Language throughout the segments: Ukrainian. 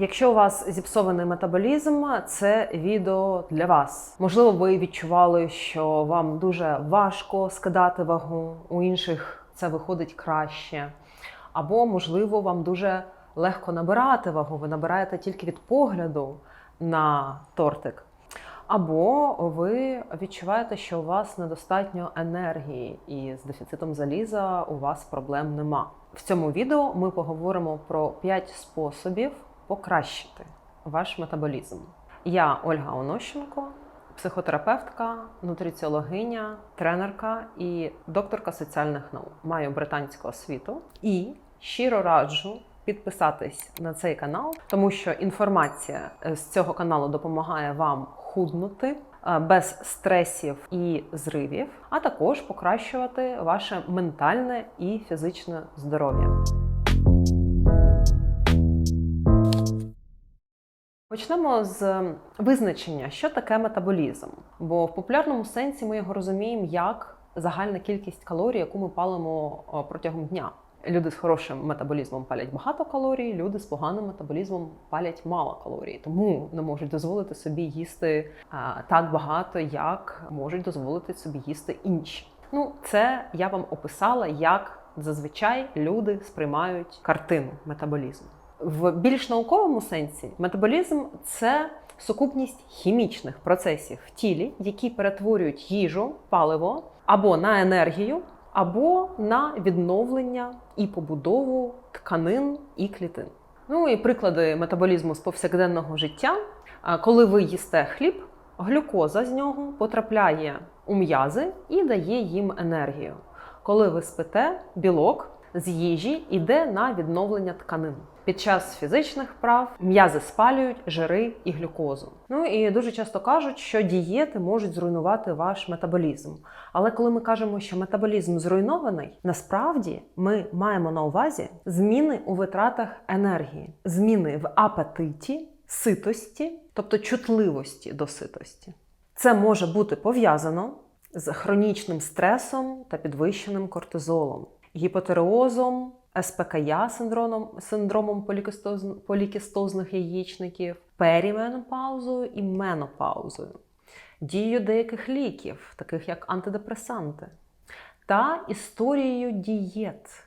Якщо у вас зіпсований метаболізм, це відео для вас. Можливо, ви відчували, що вам дуже важко скидати вагу, у інших це виходить краще. Або, можливо, вам дуже легко набирати вагу, ви набираєте тільки від погляду на тортик. Або ви відчуваєте, що у вас недостатньо енергії, і з дефіцитом заліза у вас проблем нема. В цьому відео ми поговоримо про 5 способів покращити ваш метаболізм. Я Ольга Онощенко, психотерапевтка, нутриціологиня, тренерка і докторка соціальних наук. Маю британську освіту і щиро раджу підписатись на цей канал, тому що інформація е, з цього каналу допомагає вам худнути е, без стресів і зривів, а також покращувати ваше ментальне і фізичне здоров'я. Почнемо з визначення, що таке метаболізм. Бо в популярному сенсі ми його розуміємо як загальна кількість калорій, яку ми палимо протягом дня. Люди з хорошим метаболізмом палять багато калорій, люди з поганим метаболізмом палять мало калорій, тому не можуть дозволити собі їсти так багато, як можуть дозволити собі їсти інші. Ну, це я вам описала, як зазвичай люди сприймають картину метаболізму. В більш науковому сенсі метаболізм це сукупність хімічних процесів в тілі, які перетворюють їжу, паливо або на енергію, або на відновлення і побудову тканин і клітин. Ну і приклади метаболізму з повсякденного життя. Коли ви їсте хліб, глюкоза з нього потрапляє у м'язи і дає їм енергію. Коли ви спите, білок з їжі йде на відновлення тканин. Під час фізичних прав м'язи спалюють жири і глюкозу. Ну і дуже часто кажуть, що дієти можуть зруйнувати ваш метаболізм. Але коли ми кажемо, що метаболізм зруйнований, насправді ми маємо на увазі зміни у витратах енергії, зміни в апетиті, ситості, тобто чутливості до ситості. Це може бути пов'язано з хронічним стресом та підвищеним кортизолом, гіпотереозом, СПКЯ синдромом, синдромом полікистоз, полікістозних яєчників, періменопаузою і менопаузою, дією деяких ліків, таких як антидепресанти, та історією дієт.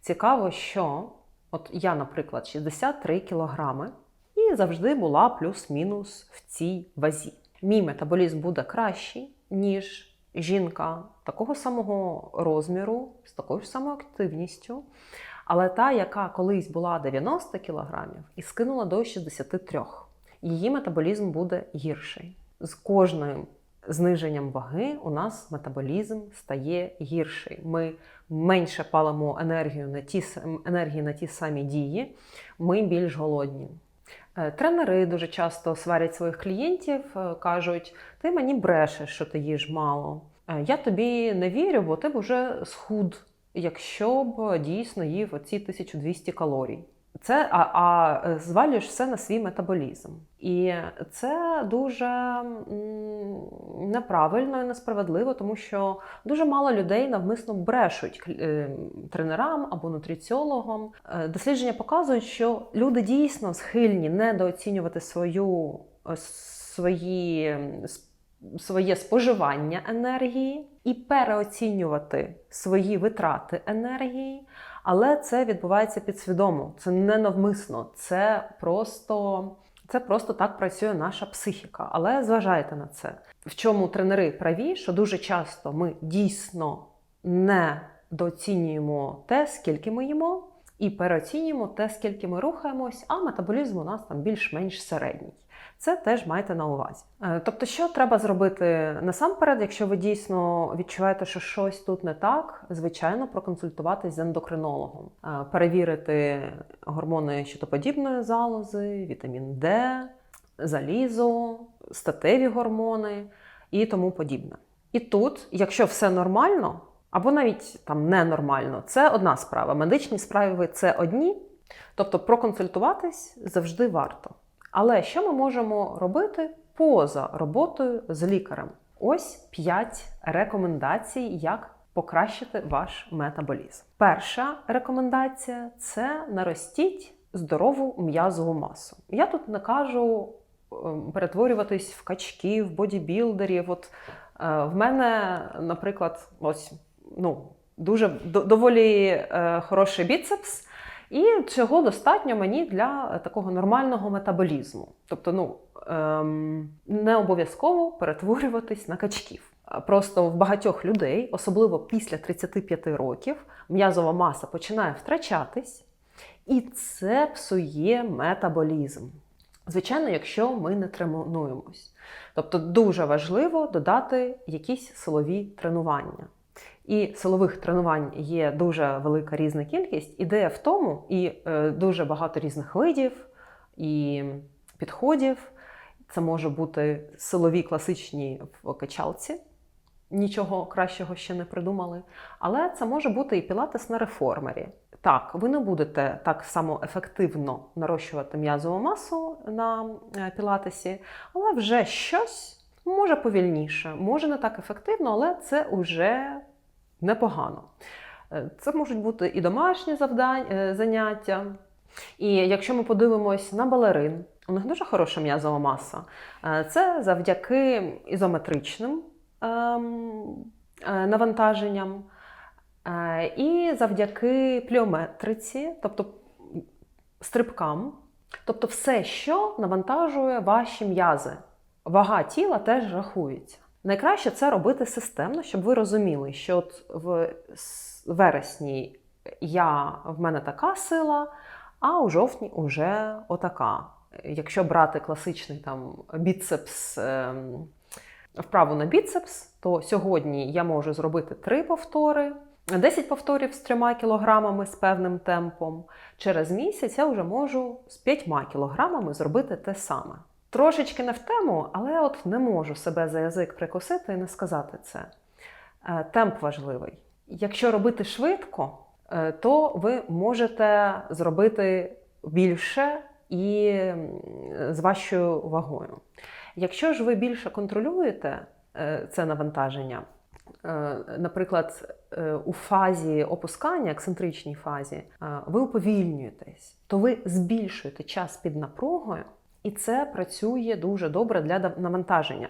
Цікаво, що от я, наприклад, 63 кілограми і завжди була плюс-мінус в цій вазі. Мій метаболізм буде кращий, ніж жінка такого самого розміру, з такою ж самою активністю, але та, яка колись була 90 кілограмів і скинула до 63, її метаболізм буде гірший. З кожним зниженням ваги у нас метаболізм стає гірший. Ми менше палимо енергію на ті, енергії на ті самі дії, ми більш голодні. Е, Тренери дуже часто сварять своїх клієнтів, е, кажуть: ти мені брешеш, що ти їж мало. Е, Я тобі не вірю, бо ти б вже схуд, якщо б дійсно їв оці 1200 калорій. Це а, а е, звалюєш все на свій метаболізм. І це дуже неправильно і несправедливо, тому що дуже мало людей навмисно брешуть е, тренерам або нутриціологам. Е, Дослідження показують, що люди дійсно схильні недооцінювати свою, свої, своє споживання енергії і переоцінювати свої витрати енергії. Але це відбувається підсвідомо, це не навмисно, це просто, це просто так працює наша психіка. Але зважайте на це. В чому тренери праві, що дуже часто ми дійсно не дооцінюємо те, скільки ми їмо, і переоцінюємо те, скільки ми рухаємось, а метаболізм у нас там більш-менш середній. Це теж майте на увазі. Е, Тобто, що треба зробити насамперед, якщо ви дійсно відчуваєте, що щось тут не так, звичайно, проконсультуватись з ендокринологом, Е, перевірити гормони щитоподібної залози, вітамін Д, залізо, статеві гормони і тому подібне. І тут, якщо все нормально, або навіть там ненормально, це одна справа. Медичні справи це одні, тобто проконсультуватись завжди варто. Але що ми можемо робити поза роботою з лікарем? Ось 5 рекомендацій, як покращити ваш метаболізм. Перша рекомендація це наростіть здорову м'язову масу. Я тут не кажу ем, перетворюватись в качків, бодібілдерів. От е, в мене, наприклад, ось ну, дуже доволі е, хороший біцепс, і цього достатньо мені для такого нормального метаболізму. Тобто, ну ем, не обов'язково перетворюватись на качків. Просто в багатьох людей, особливо після 35 років, м'язова маса починає втрачатись, і це псує метаболізм. Звичайно, якщо ми не тренуємось. Тобто дуже важливо додати якісь силові тренування. І силових тренувань є дуже велика різна кількість. Ідея в тому, і е, дуже багато різних видів і підходів. Це може бути силові класичні в качалці. Нічого кращого ще не придумали. Але це може бути і пілатес на реформері. Так, ви не будете так само ефективно нарощувати м'язову масу на е, пілатесі, але вже щось може повільніше, може не так ефективно, але це вже непогано. Е, Це можуть бути і домашні завдання, е, заняття. І якщо ми подивимось на балерин, у них дуже хороша м'язова маса. Е, Це завдяки ізометричним ем, навантаженням і завдяки пліометриці, тобто стрибкам, тобто все, що навантажує ваші м'язи. Вага тіла теж рахується. Найкраще це робити системно, щоб ви розуміли, що от в вересні я, в мене така сила, а у жовтні уже отака. Якщо брати класичний там біцепс, ем, вправу на біцепс, то сьогодні я можу зробити 3 повтори, 10 повторів з 3 кілограмами з певним темпом. Через місяць я вже можу з 5 кілограмами зробити те саме. Трошечки не в тему, але от не можу себе за язик прикусити і не сказати це. Е, Темп важливий. Якщо робити швидко, е, то ви можете зробити більше і з вашою вагою. Якщо ж ви більше контролюєте е, це навантаження, наприклад, у фазі опускання, ексцентричній фазі, ви уповільнюєтесь, то ви збільшуєте час під напругою, і це працює дуже добре для навантаження.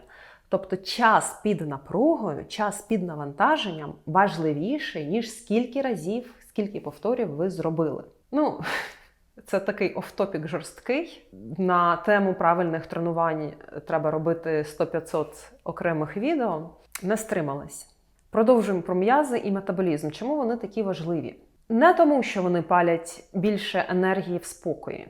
Тобто час під напругою, час під навантаженням важливіший, ніж скільки разів, скільки повторів ви зробили. Ну, це такий офтопік жорсткий. На тему правильних тренувань треба робити 100-500 окремих відео. Не стрималась. Продовжуємо про м'язи і метаболізм. Чому вони такі важливі? Не тому, що вони палять більше енергії в спокої.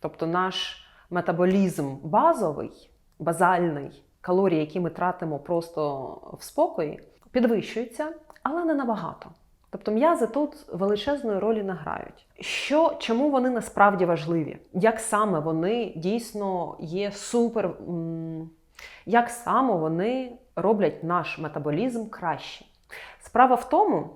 Тобто наш метаболізм базовий, базальний, калорії, які ми тратимо просто в спокої, підвищується, але не набагато. Тобто м'язи тут величезної ролі не грають. Що, чому вони насправді важливі? Як саме вони дійсно є супер, як саме вони роблять наш метаболізм краще? Справа в тому,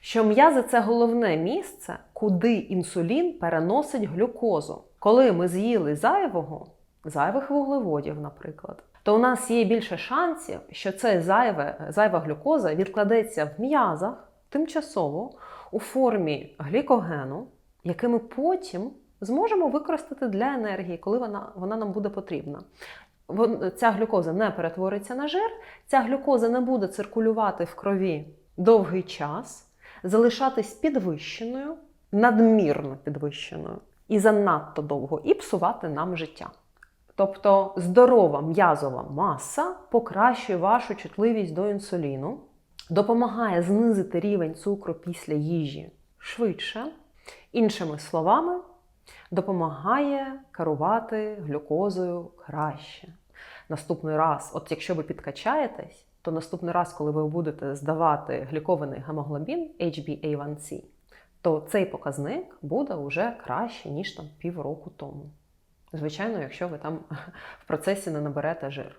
що м'язи це головне місце, куди інсулін переносить глюкозу. Коли ми з'їли зайвого, зайвих вуглеводів, наприклад, то у нас є більше шансів, що це зайве, зайва глюкоза відкладеться в м'язах тимчасово у формі глікогену, який ми потім зможемо використати для енергії, коли вона, вона нам буде потрібна. Ця глюкоза не перетвориться на жир, ця глюкоза не буде циркулювати в крові довгий час, залишатись підвищеною, надмірно підвищеною і занадто довго, і псувати нам життя. Тобто здорова м'язова маса покращує вашу чутливість до інсуліну, допомагає знизити рівень цукру після їжі швидше. Іншими словами, допомагає керувати глюкозою краще. Наступний раз, от якщо ви підкачаєтесь, то наступний раз, коли ви будете здавати глікований гемоглобін HbA1c, то цей показник буде вже краще, ніж там півроку тому. Звичайно, якщо ви там в процесі не наберете жир.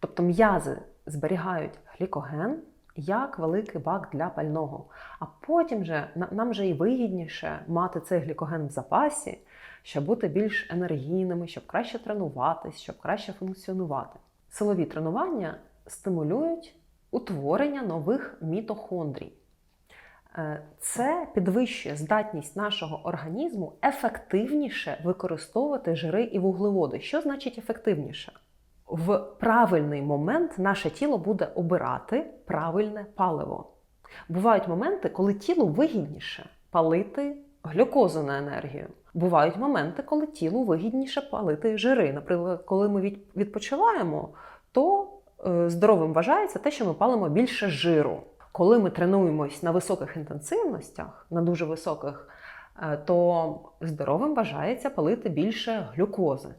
Тобто м'язи зберігають глікоген як великий бак для пального. А потім же нам же і вигідніше мати цей глікоген в запасі, щоб бути більш енергійними, щоб краще тренуватись, щоб краще функціонувати. Силові тренування стимулюють утворення нових мітохондрій. Е, Це підвищує здатність нашого організму ефективніше використовувати жири і вуглеводи. Що значить ефективніше? В правильний момент наше тіло буде обирати правильне паливо. Бувають моменти, коли тілу вигідніше палити глюкозу на енергію. Бувають моменти, коли тілу вигідніше палити жири. Наприклад, коли ми відпочиваємо, то е, здоровим вважається те, що ми палимо більше жиру. Коли ми тренуємось на високих інтенсивностях, на дуже високих, е, то здоровим вважається палити більше глюкози.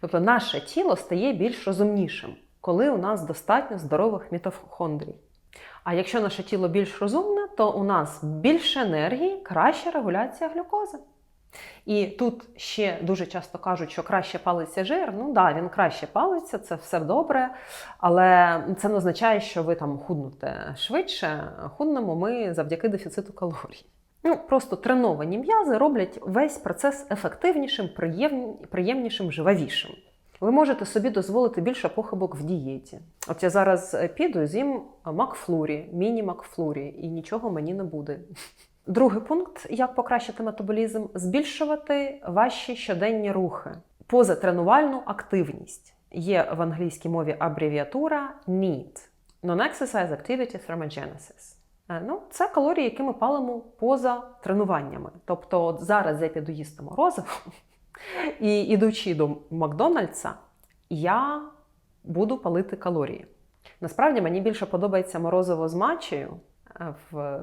Тобто наше тіло стає більш розумнішим, коли у нас достатньо здорових мітохондрій. А якщо наше тіло більш розумне, то у нас більше енергії, краща регуляція глюкози. І тут ще дуже часто кажуть, що краще палиться жир. Ну да, він краще палиться, це все добре, але це не означає, що ви там худнете швидше. Худнемо ми завдяки дефіциту калорій. Ну, просто треновані м'язи роблять весь процес ефективнішим, приємнішим, живавішим. Ви можете собі дозволити більше похибок в дієті. От я зараз е, піду з'їм Макфлурі, міні-Макфлурі, і нічого мені не буде. Другий пункт, як покращити метаболізм, збільшувати ваші щоденні рухи, позатренувальну активність. Є в англійській мові абревіатура NEAT – Non-Exercise Activity Thermogenesis. Е, Ну, це калорії, які ми палимо поза тренуваннями. Тобто, от зараз я піду їсти морозиво, і ідучи до Макдональдса, я буду палити калорії. Насправді мені більше подобається морозиво з матчею е, в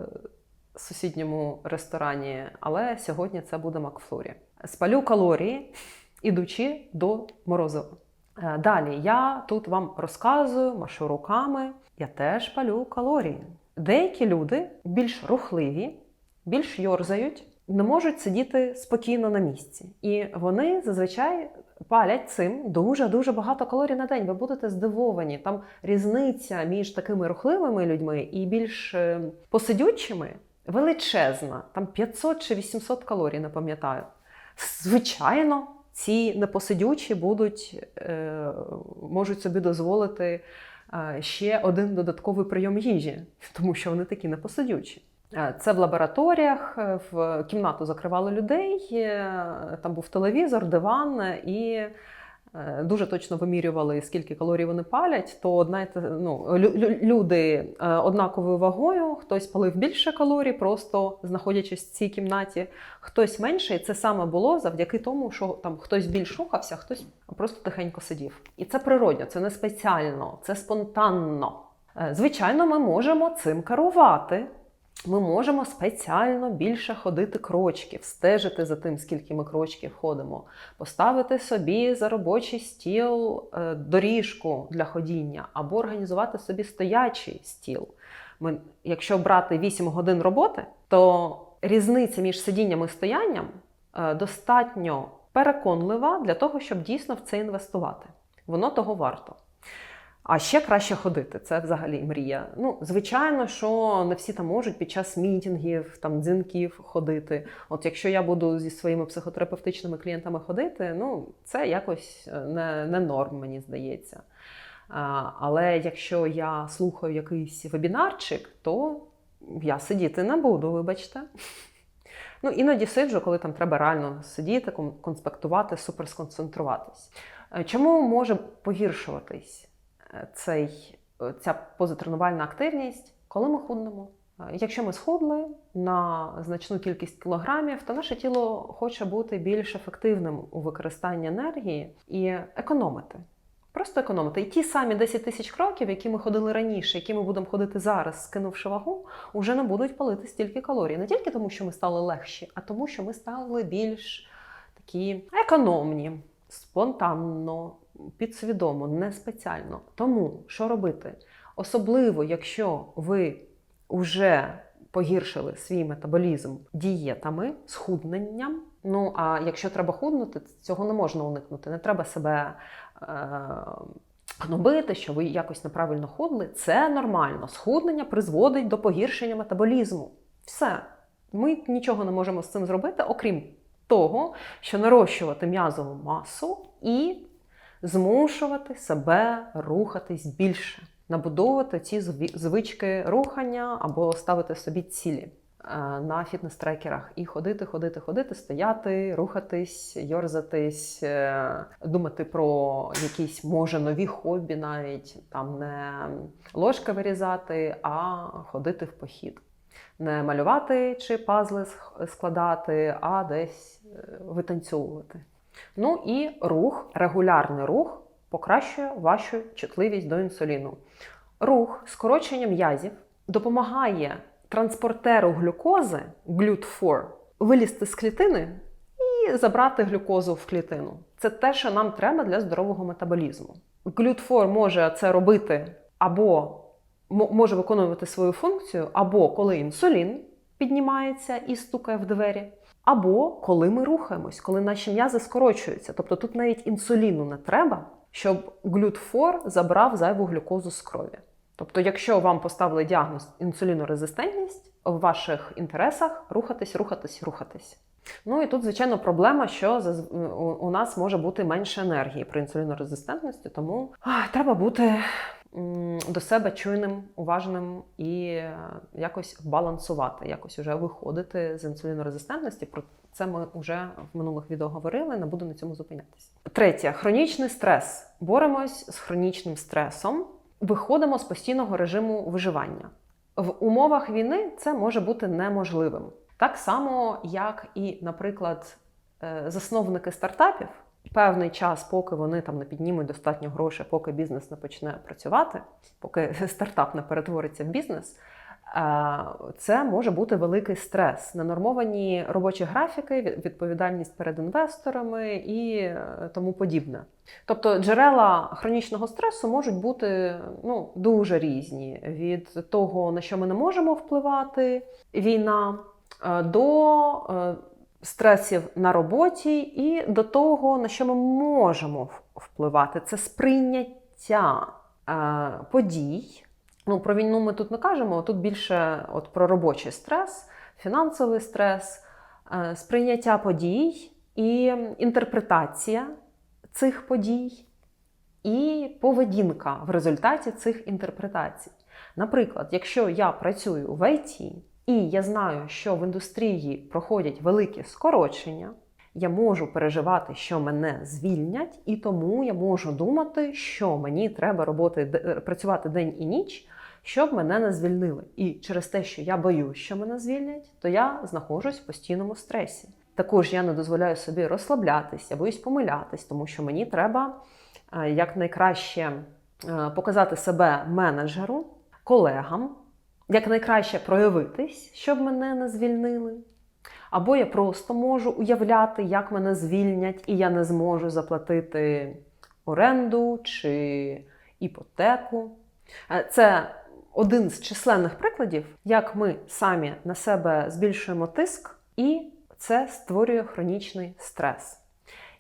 сусідньому ресторані, але сьогодні це буде Макфлурі. Спалю калорії, ідучи до морозива. Е, Далі я тут вам розказую, машу руками, я теж палю калорії. Деякі люди більш рухливі, більш йорзають, не можуть сидіти спокійно на місці. І вони зазвичай палять цим дуже-дуже багато калорій на день. Ви будете здивовані. Там різниця між такими рухливими людьми і більш е, посидючими величезна. Там 500 чи 800 калорій, не пам'ятаю. Звичайно, ці непосидючі будуть, е, можуть собі дозволити е, ще один додатковий прийом їжі, тому що вони такі непосидючі. Е, Це в лабораторіях, в кімнату закривали людей, там був телевізор, диван, і дуже точно вимірювали, скільки калорій вони палять. То й ну, лю- лю- люди е, однаковою вагою, хтось палив більше калорій, просто знаходячись в цій кімнаті, хтось менше. І це саме було завдяки тому, що там хтось більш рухався, хтось просто тихенько сидів. І це природньо, це не спеціально, це спонтанно. Е, Звичайно, ми можемо цим керувати. Ми можемо спеціально більше ходити крочків, стежити за тим, скільки ми крочків ходимо, поставити собі за робочий стіл е, доріжку для ходіння або організувати собі стоячий стіл. Ми, якщо брати 8 годин роботи, то різниця між сидінням і стоянням е, достатньо переконлива для того, щоб дійсно в це інвестувати. Воно того варто. А ще краще ходити. Це взагалі мрія. Ну, звичайно, що не всі там можуть під час мітінгів, там дзвінків ходити. От якщо я буду зі своїми психотерапевтичними клієнтами ходити, ну це якось е, не, не норм, мені здається. А, але якщо я слухаю якийсь вебінарчик, то я сидіти не буду, вибачте. Ну, іноді сиджу, коли там треба реально сидіти, кон- конспектувати, супер сконцентруватись. Е, Чому може погіршуватись цей, е, ця позатренувальна активність, коли ми худнемо? Е, Якщо ми схудли на значну кількість кілограмів, то наше тіло хоче бути більш ефективним у використанні енергії і економити. Просто економити. І ті самі 10 тисяч кроків, які ми ходили раніше, які ми будемо ходити зараз, скинувши вагу, вже не будуть палити стільки калорій. Не тільки тому, що ми стали легші, а тому, що ми стали більш такі економні, спонтанно, підсвідомо, не спеціально. Тому що робити? Особливо, якщо ви вже погіршили свій метаболізм дієтами, схудненням. Ну а якщо треба худнути, цього не можна уникнути. Не треба себе е, гнобити, що ви якось неправильно худли. Це нормально. Схуднення призводить до погіршення метаболізму. Все. Ми нічого не можемо з цим зробити, окрім того, що нарощувати м'язову масу і змушувати себе рухатись більше, набудовувати ці звички рухання або ставити собі цілі. е, на фітнес-трекерах і ходити, ходити, ходити, стояти, рухатись, йорзатись, е, думати про якісь може нові хобі, навіть там не ложки вирізати, а ходити в похід. Не малювати чи пазли складати, а десь е, витанцьовувати. Ну і рух, регулярний рух покращує вашу чутливість до інсуліну. Рух, скорочення м'язів допомагає транспортеру глюкози GLUT4 вилізти з клітини і забрати глюкозу в клітину. Це те, що нам треба для здорового метаболізму. GLUT4 може це робити або може виконувати свою функцію, або коли інсулін піднімається і стукає в двері, або коли ми рухаємось, коли наші м'язи скорочуються. Тобто тут навіть інсуліну не треба, щоб GLUT4 забрав зайву глюкозу з крові. Тобто, якщо вам поставили діагноз інсулінорезистентність, в ваших інтересах рухатись, рухатись, рухатись. Ну і тут, звичайно, проблема, що у- нас може бути менше енергії при інсулінорезистентності, тому ах, треба бути до себе чуйним, уважним і е, якось балансувати, якось уже виходити з інсулінорезистентності. Про це ми вже в минулих відео говорили, не буду на цьому зупинятися. Третє хронічний стрес. Боремось з хронічним стресом, виходимо з постійного режиму виживання. В умовах війни це може бути неможливим. Так само, як і, наприклад, е, засновники стартапів, певний час, поки вони там не піднімуть достатньо грошей, поки бізнес не почне працювати, поки стартап не перетвориться в бізнес. е, Це може бути великий стрес, ненормовані робочі графіки, відповідальність перед інвесторами і е, тому подібне. Тобто джерела хронічного стресу можуть бути ну, дуже різні від того, на що ми не можемо впливати, війна, е, до стресів на роботі, і до того, на що ми можемо впливати. Це сприйняття е, подій. Ну, про війну ми тут не кажемо, тут більше от про робочий стрес, фінансовий стрес, е, сприйняття подій і інтерпретація цих подій, і поведінка в результаті цих інтерпретацій. Наприклад, якщо я працюю в ІТ, і я знаю, що в індустрії проходять великі скорочення, я можу переживати, що мене звільнять, і тому я можу думати, що мені треба роботи, працювати день і ніч, щоб мене не звільнили. І через те, що я боюсь, що мене звільнять, то я знаходжусь в постійному стресі. Також я не дозволяю собі розслаблятись, я боюсь помилятись, тому що мені треба е, якнайкраще е, показати себе менеджеру, колегам, якнайкраще проявитись, щоб мене не звільнили. Або я просто можу уявляти, як мене звільнять, і я не зможу заплатити оренду чи іпотеку. Е, Це один з численних прикладів, як ми самі на себе збільшуємо тиск, і це створює хронічний стрес.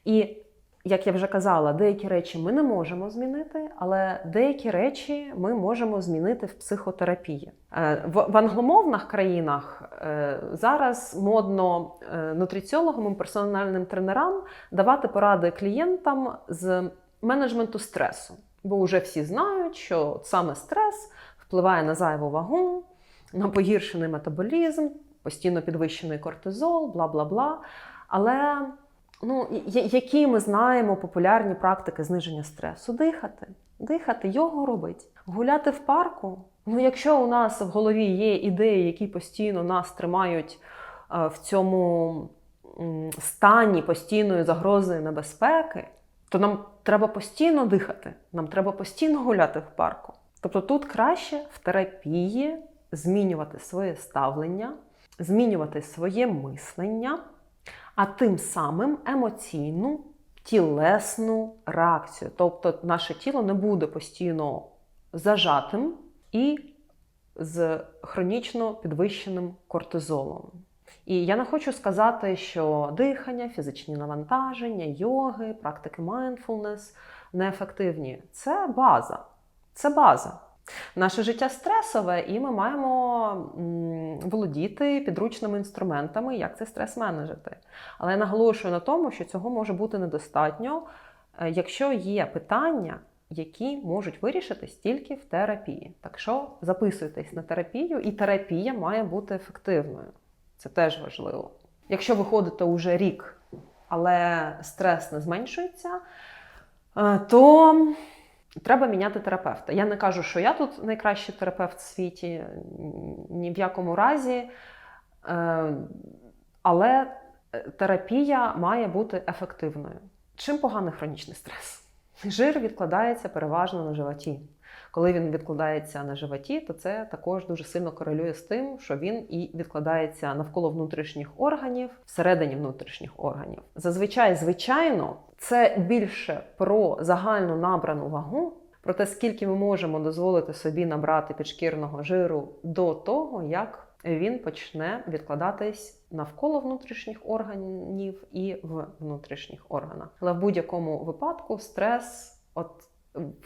І як я вже казала, деякі речі ми не можемо змінити, але деякі речі ми можемо змінити в психотерапії. Е, В, англомовних країнах е, зараз модно е, нутриціологам і персональним тренерам давати поради клієнтам з менеджменту стресу. Бо вже всі знають, що саме стрес впливає на зайву вагу, на погіршений метаболізм, постійно підвищений кортизол, бла бла бла. Але ну, які ми знаємо популярні практики зниження стресу? Дихати, дихати, його робить, гуляти в парку. Ну, якщо у нас в голові є ідеї, які постійно нас тримають е, в цьому стані постійної загрози небезпеки, то нам треба постійно дихати, нам треба постійно гуляти в парку. Тобто тут краще в терапії змінювати своє ставлення, змінювати своє мислення, а тим самим емоційну, тілесну реакцію. Тобто наше тіло не буде постійно зажатим і з хронічно підвищеним кортизолом. І я не хочу сказати, що дихання, фізичні навантаження, йоги, практики mindfulness неефективні. Це база. Це база. Наше життя стресове, і ми маємо володіти підручними інструментами, як цей стрес менеджити. Але я наголошую на тому, що цього може бути недостатньо, е, якщо є питання, які можуть вирішитись тільки в терапії. Так що записуйтесь на терапію, і терапія має бути ефективною. Це теж важливо. Якщо ви ходите уже рік, але стрес не зменшується, е, то треба міняти терапевта. Я не кажу, що я тут найкращий терапевт в світі, ні в якому разі. Е, Але терапія має бути ефективною. Чим поганий хронічний стрес? Жир відкладається переважно на животі. Коли він відкладається на животі, то це також дуже сильно корелює з тим, що він і відкладається навколо внутрішніх органів, всередині внутрішніх органів. Зазвичай, звичайно, це більше про загальну набрану вагу, про те, скільки ми можемо дозволити собі набрати підшкірного жиру до того, як він почне відкладатись навколо внутрішніх органів і в внутрішніх органах. Але в будь-якому випадку стрес, от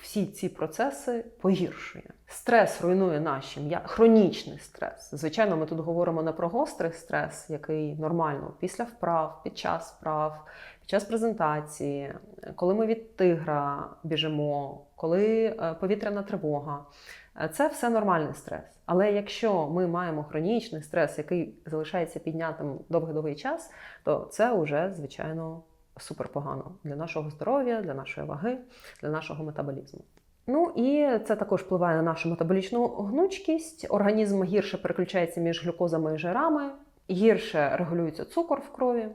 всі ці процеси погіршує. Стрес руйнує наші м'я... хронічний стрес. Звичайно, ми тут говоримо не про гострий стрес, який нормально після вправ, під час вправ, час презентації, коли ми від тигра біжимо, коли е, повітряна тривога. Е, Це все нормальний стрес. Але якщо ми маємо хронічний стрес, який залишається піднятим довгий-довгий час, то це вже, звичайно, супер погано для нашого здоров'я, для нашої ваги, для нашого метаболізму. Ну і це також впливає на нашу метаболічну гнучкість. Організм гірше переключається між глюкозами і жирами, гірше регулюється цукор в крові.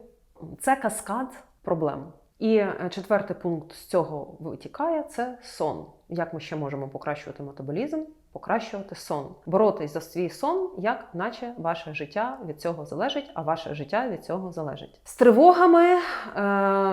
Це каскад проблем. І е, четвертий пункт з цього витікає це сон. Як ми ще можемо покращувати метаболізм? Покращувати сон, боротись за свій сон, як наче ваше життя від цього залежить, а ваше життя від цього залежить. З тривогами, е,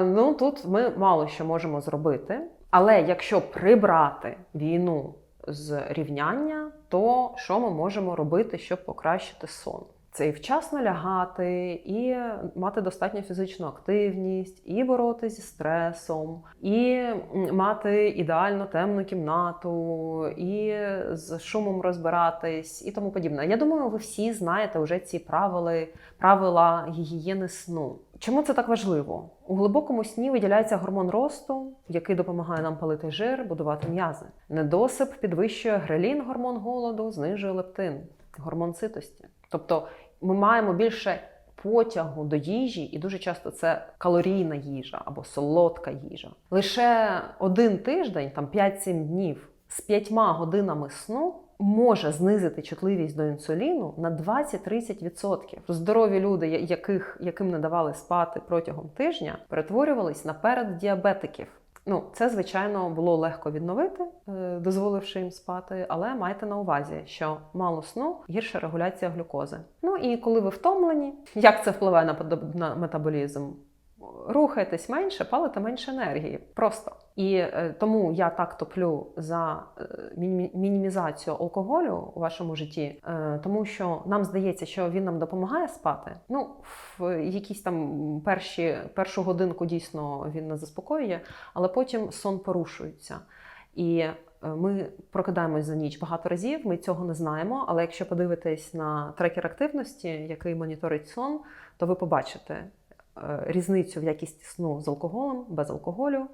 ну тут ми мало що можемо зробити. Але якщо прибрати війну з рівняння, то що ми можемо робити, щоб покращити сон? Це і вчасно лягати, і мати достатню фізичну активність, і боротися зі стресом, і мати ідеально темну кімнату, і з шумом розбиратись, і тому подібне. Я думаю, ви всі знаєте вже ці правила, правила гігієни сну. Чому це так важливо? У глибокому сні виділяється гормон росту, який допомагає нам палити жир, будувати м'язи. Недосип підвищує грелін, гормон голоду, знижує лептин, гормон ситості. Тобто ми маємо більше потягу до їжі, і дуже часто це калорійна їжа або солодка їжа. Лише один тиждень, там 5-7 днів з 5 годинами сну. Може знизити чутливість до інсуліну на 20-30%. Здорові люди, яких, яким не давали спати протягом тижня, перетворювались на переддіабетиків. Ну, це, звичайно, було легко відновити, е, дозволивши їм спати, але майте на увазі, що мало сну гірша регуляція глюкози. Ну і коли ви втомлені, як це впливає на, на метаболізм? Рухайтесь менше, палите менше енергії. Просто. І е, тому я так топлю за е, мінімізацію алкоголю у вашому житті, е, тому що нам здається, що він нам допомагає спати. Ну, в якісь там перші першу годинку дійсно він нас заспокоює, але потім сон порушується. І е, ми прокидаємось за ніч багато разів. Ми цього не знаємо. Але якщо подивитись на трекер активності, який моніторить сон, то ви побачите різницю в якісті сну з алкоголем, без алкоголю.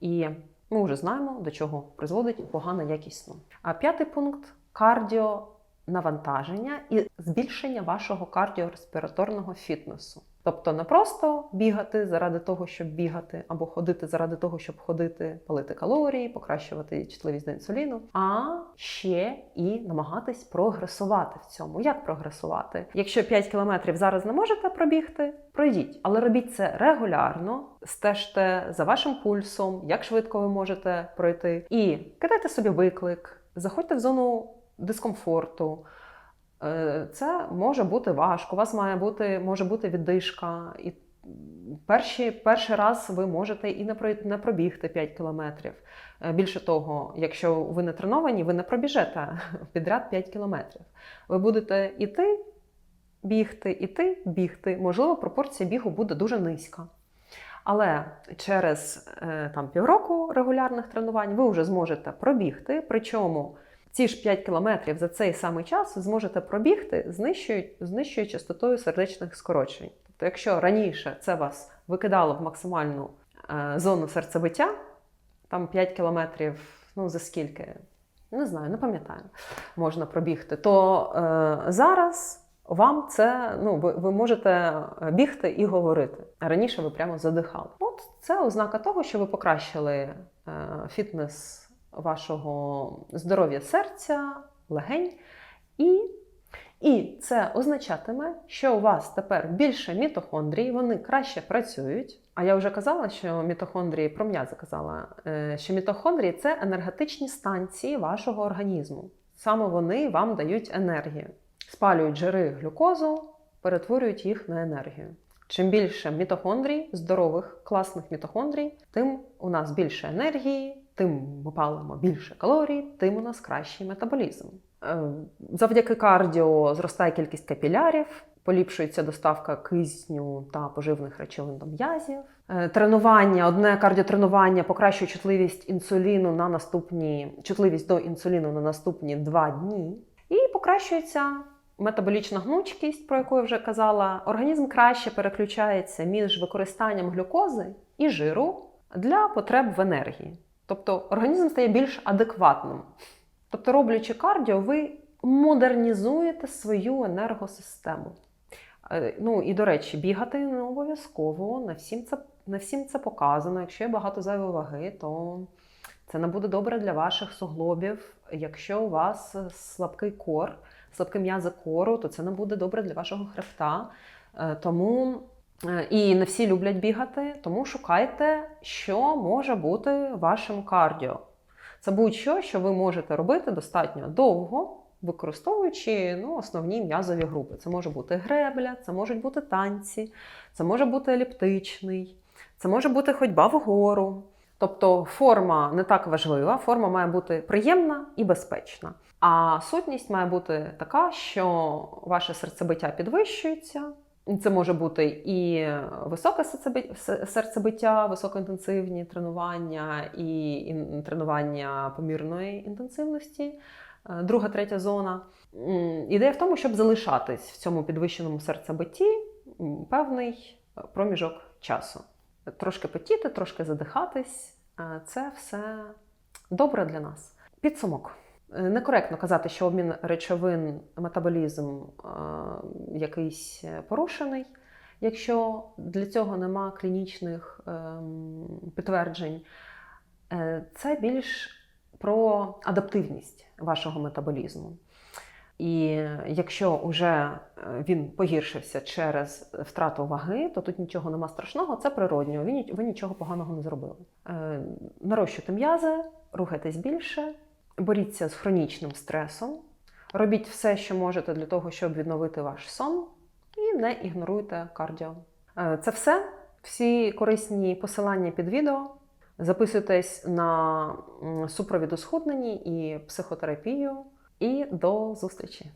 І ми вже знаємо, до чого призводить погана якість сну. А п'ятий пункт кардіонавантаження і збільшення вашого кардіореспіраторного фітнесу. Тобто не просто бігати заради того, щоб бігати, або ходити заради того, щоб ходити, палити калорії, покращувати чутливість до інсуліну, а ще і намагатись прогресувати в цьому. Як прогресувати? Якщо 5 кілометрів зараз не можете пробігти, пройдіть, але робіть це регулярно, стежте за вашим пульсом, як швидко ви можете пройти, і кидайте собі виклик, заходьте в зону дискомфорту. Е, Це може бути важко. У вас має бути може бути віддишка, і перші, перший раз ви можете і не пройти, не пробігти 5 кілометрів. Е, Більше того, якщо ви не треновані, ви не пробіжете підряд 5 кілометрів. Ви будете іти, бігти, іти, бігти. Можливо, пропорція бігу буде дуже низька. Але через е, там півроку регулярних тренувань ви вже зможете пробігти. Причому ці ж 5 кілометрів за цей самий час зможете пробігти, знищуючи, частотою сердечних скорочень. Тобто, якщо раніше це вас викидало в максимальну е, зону серцебиття, там 5 кілометрів ну за скільки, не знаю, не пам'ятаю, можна пробігти, то е, зараз вам це ну, ви, ви можете бігти і говорити. Раніше ви прямо задихали. От це ознака того, що ви покращили е, фітнес вашого здоров'я серця, легень. І, і це означатиме, що у вас тепер більше мітохондрій, вони краще працюють. А я вже казала, що мітохондрії про м'язи казала, е, що мітохондрії це енергетичні станції вашого організму. Саме вони вам дають енергію. Спалюють жири глюкозу, перетворюють їх на енергію. Чим більше мітохондрій, здорових, класних мітохондрій, тим у нас більше енергії, тим ми палимо більше калорій, тим у нас кращий метаболізм. Е, Завдяки кардіо зростає кількість капілярів, поліпшується доставка кисню та поживних речовин до м'язів. Е, Тренування, одне кардіотренування покращує чутливість інсуліну на наступні чутливість до інсуліну на наступні два дні. І покращується метаболічна гнучкість, про яку я вже казала. Організм краще переключається між використанням глюкози і жиру для потреб в енергії. Тобто організм стає більш адекватним. Тобто, роблячи кардіо, ви модернізуєте свою енергосистему. Е, Ну і до речі, бігати не обов'язково. На всім це на всім це показано. Якщо є багато зайвої ваги, то це не буде добре для ваших суглобів. Якщо у вас слабкий кор, слабкі м'язи кору, то це не буде добре для вашого хребта. Е, Тому і не всі люблять бігати, тому шукайте, що може бути вашим кардіо. Це будь-що, що ви можете робити достатньо довго, використовуючи ну, основні м'язові групи. Це може бути гребля, це можуть бути танці, це може бути еліптичний, це може бути ходьба вгору. Тобто форма не так важлива, форма має бути приємна і безпечна. А сутність має бути така, що ваше серцебиття підвищується. Це може бути і високе серцебиття, високоінтенсивні тренування, і тренування помірної інтенсивності. Е, Друга, третя зона. Ідея в тому, щоб залишатись в цьому підвищеному серцебитті певний проміжок часу. Трошки потіти, трошки задихатись. Е, Це все добре для нас. Підсумок. Е, Некоректно казати, що обмін речовин, метаболізм е, якийсь порушений, якщо для цього нема клінічних ем, підтверджень. Е, Це більш про адаптивність вашого метаболізму. І якщо вже він погіршився через втрату ваги, то тут нічого нема страшного, це природньо. Ви нічого поганого не зробили. Е, Нарощуйте м'язи, рухайтесь більше, боріться з хронічним стресом, робіть все, що можете для того, щоб відновити ваш сон, і не ігноруйте кардіо. Е, Це все. Всі корисні посилання під відео. Записуйтесь на супровід у і психотерапію. І до зустрічі!